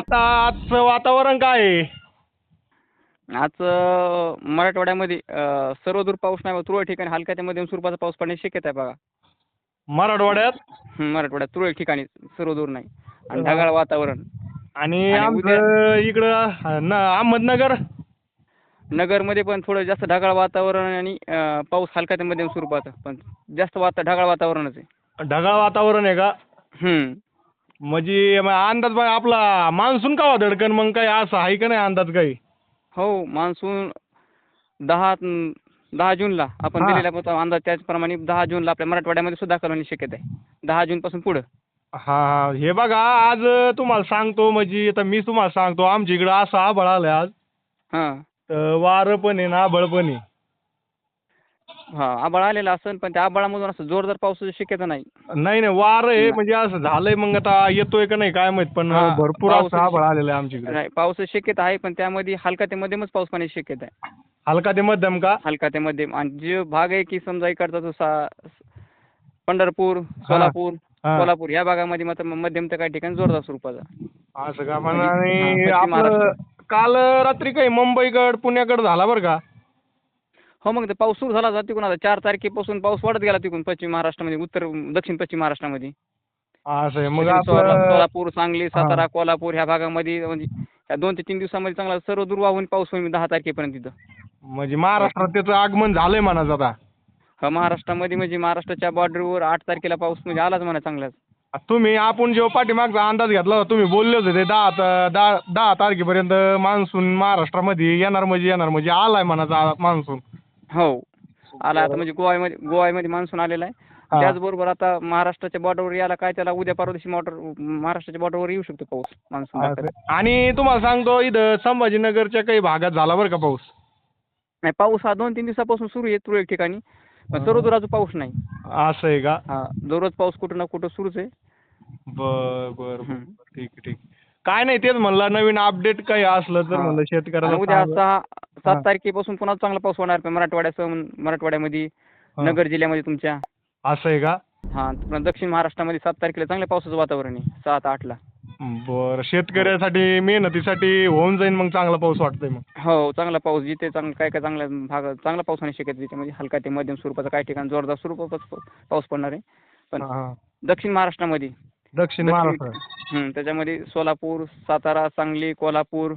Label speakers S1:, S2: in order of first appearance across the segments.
S1: आता आजचं वातावरण काय आहे?
S2: आज अं, मराठवाड्यामध्ये अं, सर्वदूर पाऊस नाही तुरळक ठिकाणी हलक्या ते मध्यम स्वरूपाचा पाऊस पडण्याची शक्यता आहे बघा.
S1: मराठवाड्यात?
S2: हं, मराठवाड्यात तुरळक ठिकाणी सर्वदूर नाही. आणि ढगाळ वातावरण.
S1: आणि
S2: आणि
S1: आमचं इकडं न अहमदनगर?
S2: नगरमध्ये पण थोडं जास्त ढगाळ वातावरण आणि अं, पाऊस हलका ते मध्यम स्वरूपाचा पण जास्त वाता ढगाळ वातावरणच आहे.
S1: ढगाळ वातावरण आहे का?
S2: हं.
S1: म्हणजे मग अंदाज बघ आपला मान्सून का धडकन? मग काही असं आहे का नाही अंदाज काही?
S2: हो मान्सून दहा दहा जूनला आपण
S1: हा.
S2: दिलेल्या होता अंदाज. त्याचप्रमाणे दहा जूनला आपल्या मराठवाड्यामध्ये सुद्धा करण्याची शक्यता आहे. दहा जूनपासून पुढं.
S1: हा हा. हे बघा आज तुम्हाला सांगतो म्हणजे आता मी तुम्हाला सांगतो आमच्या इकडं असं आभळ आलं आज.
S2: हां.
S1: तर वारं पण आहे ना आभळ पण आहे.
S2: हा आबाळ आलेला असेल पण त्या आबाळामधून असं जोरदार पावसाची शक्यता नाही
S1: नाही नाही वारं आहे
S2: नाही.
S1: म्हणजे असं झालंय मग आता येतोय का नाही काय माहीत पण
S2: हा,
S1: भरपूर
S2: पाऊस-
S1: आभळ आलेलं आहे आमच्या इकडे
S2: नाही पावसाची शक्यता आहे पण त्यामध्ये हलका ते मध्यमच पाऊस पाण्याची शक्यता आहे
S1: हलका ते मध्यम का
S2: हलका ते मध्यम आणि जो भाग आहे की समजा इकडचा तो सा पंढरपूर सोलापूर
S1: हा.
S2: कोल्हापूर या भागामध्ये मात्र मध्यम तर काही ठिकाणी जोरदार स्वरूपाचा
S1: असं का पण
S2: म्हणजे-
S1: आणि
S2: हा, पश्चिम
S1: आपलं
S2: महाराष्ट्र.
S1: काल रात्री काही मुंबईकड पुण्याकड झाला बरं का
S2: हो मग ते पाऊस सुरू झाला जात तिकडून आता चार तारखेपासून पाऊस वाढत गेला तिकडून पश्चिम महाराष्ट्रामध्ये उत्तर दक्षिण पश्चिम महाराष्ट्रामध्ये.
S1: असं आहे मग
S2: पश्चिम सोला-
S1: आपलं
S2: सोलापूर सांगली सातारा कोल्हापूर ह्या भागामध्ये म्हणजे या दोन ते तीन दिवसामध्ये चांगला सर्व दुर्वाहून पाऊस होईल दहा तारखेपर्यंत तिथं.
S1: म्हणजे महाराष्ट्रात त्याचं आगमन झालंय म्हणायचं आता.
S2: हा महाराष्ट्रामध्ये म्हणजे महाराष्ट्राच्या बॉर्डरवर आठ तारखेला पाऊस म्हणजे आलाच म्हणा चांगलाच.
S1: तुम्ही आपण जेव्हा पाठीमागचा अंदाज घेतला होता तुम्ही बोलले होते ते दहा त- दहा दहा तारखेपर्यंत मान्सून महाराष्ट्रामध्ये येणार म्हणजे येणार म्हणजे आलाय म्हणायचा मान्सून.
S2: हो आला आता म्हणजे गोव्यामध्ये गोव्यामध्ये मान्सून आलेला आहे. त्याचबरोबर आता महाराष्ट्राच्या बॉर्डरवर यायला काय त्याला उद्या परवा दिवशी मोटर महाराष्ट्राच्या बॉर्डरवर येऊ शकतो पाऊस मान्सून.
S1: आणि तुम्हाला सांगतो इथं संभाजीनगरच्या काही भागात झाला बरं का पाऊस
S2: नाही पाऊस हा दोन तीन दिवसापासून सुरू आहे तुरळक ठिकाणी पण सर्व दूर अजून पाऊस नाही
S1: असं आहे का
S2: हा दररोज पाऊस कुठं ना कुठं सुरूच आहे
S1: बर बर. ठीक आहे ठीक. काय नाही तेच म्हणलं नवीन अपडेट काही असलं तर. म्हणलं शेतकऱ्याला
S2: उद्या. सहा. सात तारखेपासून पुन्हा चांगला पाऊस होणार मराठवाड्यासह मराठवाड्यामध्ये. नगर जिल्ह्यामध्ये तुमच्या.
S1: असं आहे का?
S2: हा दक्षिण महाराष्ट्रामध्ये सात तारखेला चांगल्या पावसाचं वातावरण आहे सात आठला.
S1: बरं शेतकऱ्यासाठी मेहनतीसाठी होऊन जाईल मग चांगला पाऊस वाटतंय मग.
S2: हो चांगला पाऊस जिथे चांगला काय काय चांगल्या भाग चांगला पाऊस होण्याची शक्यता आहे त्याच्यामध्ये हलका ते मध्यम स्वरूपाचा काही ठिकाणी जोरदार स्वरूपाचा पाऊ- पाऊस पडणार आहे. पण. दक्षिण महाराष्ट्रामध्ये.
S1: दक्षिण महाराष्ट्र.
S2: त्याच्यामध्ये सोलापूर सातारा सांगली कोल्हापूर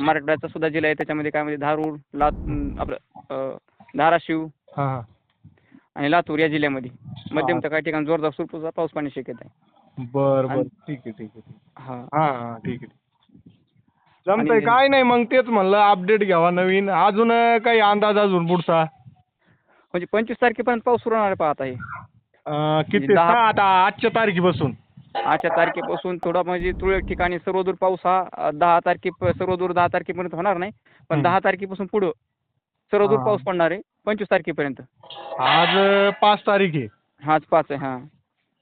S2: मराठवाड्याचा सुद्धा जिल्हा आहे त्याच्यामध्ये काय म्हणजे धारूर लात आपलं धाराशिव
S1: हा
S2: आणि लातूर या जिल्ह्यामध्ये. मध्यम तर काही ठिकाणी जोरदार स्वरूपाचा पाऊस पडण्याची शक्यता आहे.
S1: बर बर. ठीक आहे ठीक आहे ठीक आहे.
S2: हा.
S1: हा ठीक आहे. जमतंय. काय नाही मग तेच म्हणलं अपडेट घ्यावा नवीन. अजून काही अंदाज अजून पुढचा?
S2: म्हणजे पंचवीस तारखेपर्यंत पाऊस सुरू होणार आहे पहा आता हे.
S1: अं, किती?
S2: म्हणजे
S1: आता आजच्या तारखेपासून.
S2: आजच्या तारखेपासून थोडा म्हणजे तुरळक ठिकाणी सर्वदूर पाऊस हा दहा तारखे सर्वदूर दहा तारखेपर्यंत होणार नाही पण. दहा तारखेपासून पुढं सर्वदूर. पाऊस पडणार आहे पंचवीस तारखेपर्यंत
S1: आज पाच तारीख आहे
S2: हाच पाच आहे हा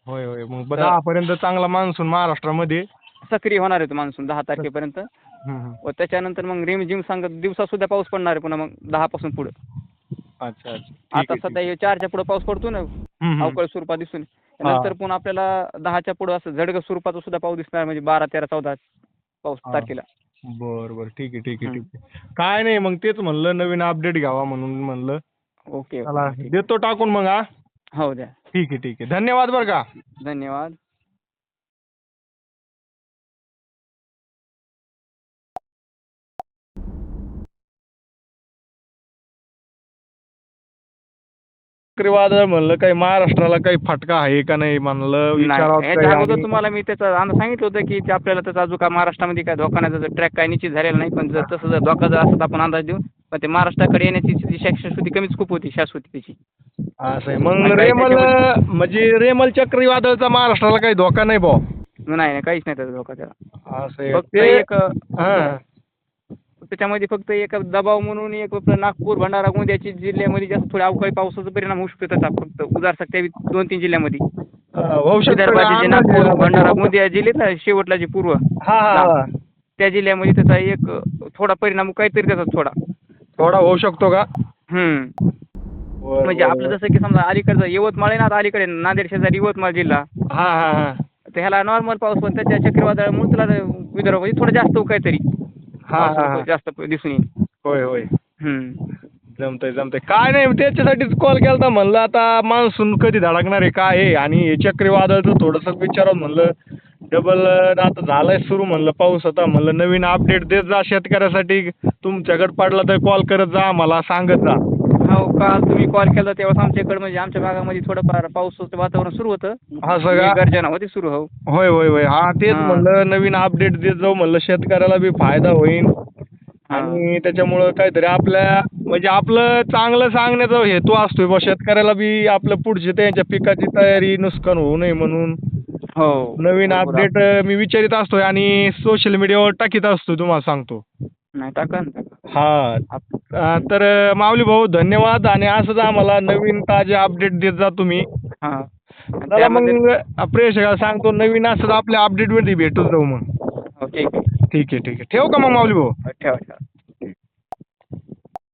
S1: होय होय मग दहा पर्यंत चांगला मान्सून महाराष्ट्रामध्ये
S2: सक्रिय होणार आहे तो मान्सून दहा तारखेपर्यंत. व त्याच्यानंतर मग रिम जिम सांगत दिवसात सुद्धा पाऊस पडणार आहे पुन्हा मग दहा पासून पुढं
S1: अच्छा
S2: आता सध्या चारच्या पुढे पाऊस पडतो ना. अवकाळी स्वरूपात दिसून. नंतर पुन्हा आपल्याला दहाच्या पुढं असं झडग स्वरूपाचा सुद्धा पाऊस दिसणार म्हणजे बारा तेरा चौदा पाऊस
S1: हा.
S2: तारखेला.
S1: बर बर. ठीक आहे ठीक आहे. ठीक आहे. काय नाही मग तेच म्हणलं नवीन अपडेट घ्यावा म्हणून म्हणलं.
S2: ओके
S1: चला
S2: ओके.
S1: देतो टाकून मग हा.
S2: हो द्या.
S1: ठीक आहे ठीक आहे. धन्यवाद बरं का.
S2: धन्यवाद.
S1: चक्रीवादळ म्हणलं काही महाराष्ट्राला काही फटका आहे का नाही म्हणलं विचारावं
S2: नाही
S1: काही
S2: याच्या अगोदर तुम्हाला मी त्याचा अंदाज सांगितलं होतं की ते आपल्याला त्याचा अजून का महाराष्ट्रामध्ये काय धोका नाही त्याचा ट्रॅक काय निश्चित झालेला नाही पण जर तसं जर धोका जर असत आपण अंदाज देऊ. पण ते महाराष्ट्राकडे येण्याची जी शाश्वती कमीच खूप होती शाश्वती त्याची
S1: असं आहे. मग
S2: आणि
S1: रेमल
S2: त्याच्यामध्ये-
S1: म्हणजे रेमल चक्रीवादळचा महाराष्ट्राला काही धोका नाही भाऊ
S2: नाही नाही काहीच नाही त्याचा धोका त्याला.
S1: असं आहे.
S2: फक्त
S1: ते-
S2: एक
S1: हा.
S2: त्याच्यामध्ये फक्त एक दबाव म्हणून एक नागपूर भंडारा गोंदियाची जिल्ह्यामध्ये जास्त थोडे अवकाळी पावसाचा परिणाम होऊ शकतो त्याचा. फक्त उदार सत्यावीस दोन तीन जिल्ह्यामध्ये? विदर्भाचे नागपूर भंडारा? गोंदिया जिल्हे ना शेवटला जे पूर्व. त्या जिल्ह्यामध्ये त्याचा एक थोडा परिणाम काहीतरी त्याचा थोडा.
S1: थोडा होऊ शकतो का?
S2: हम्म. म्हणजे आपलं जसं की समजा अलीकडचं यवतमाळ आहे ना आता अलीकडे नांदेड शेजारी यवतमाळ जिल्हा.
S1: हा
S2: ह्याला नॉर्मल पाऊस पण त्याच्या चक्रीवादळामुळे तुला विदर्भ थोडं जास्त काहीतरी.
S1: हा हा
S2: जास्त दिसून येईल.
S1: होय होय.
S2: हम्म.
S1: जमतंय जमतंय. काय नाही त्याच्यासाठीच कॉल केलता म्हणलं आता मान्सून कधी धडकणार आहे काय आहे? आणि हे चक्रीवादळचं थोडंसं विचारावं म्हणलं. डबल आता झालाय सुरू म्हणलं पाऊस आता म्हणलं नवीन अपडेट देत जा शेतकऱ्यासाठी. तुमच्याकडे पडला तर कॉल करत जा आम्हाला सांगत जा.
S2: हो काल तुम्ही कॉल केला तेव्हा आमच्याकडे म्हणजे आमच्या भागामध्ये थोडंफार पावसाचं वातावरण सुरू होतं.
S1: हा सगळा
S2: गर्जना होती सुरू हो.
S1: होय होय होय. हा तेच
S2: हा.
S1: म्हणलं नवीन अपडेट देत जाऊ म्हणलं शेतकऱ्याला बी फायदा होईल. आणि त्याच्यामुळं काहीतरी आपल्या म्हणजे आपलं चांगलं सांगण्याचा हेतू असतोय बा शेतकऱ्याला बी आपलं पुढची त्यांच्या पिकाची तयारी नुकसान होऊ नये म्हणून.
S2: हो.
S1: नवीन
S2: बरोबर.
S1: अपडेट मी विचारित असतोय आणि सोशल मीडियावर टाकीत असतोय तुम्हाला सांगतो.
S2: नाही टाका ना टाका.
S1: हा.
S2: आप-
S1: तर माऊली भाऊ धन्यवाद. आणि असंच आम्हाला नवीन ताजे अपडेट देत जा तुम्ही.
S2: हा. त्यामध्ये
S1: मग प्रेक्षकाला सांगतो नवीन असंच आपल्या अपडेटवरती भेटून जाऊ मग.
S2: हो ठीक आहे.
S1: ठीक आहे ठीक आहे. ठेवू का मग माऊली भाऊ?
S2: हो, ठेवा ठेवा.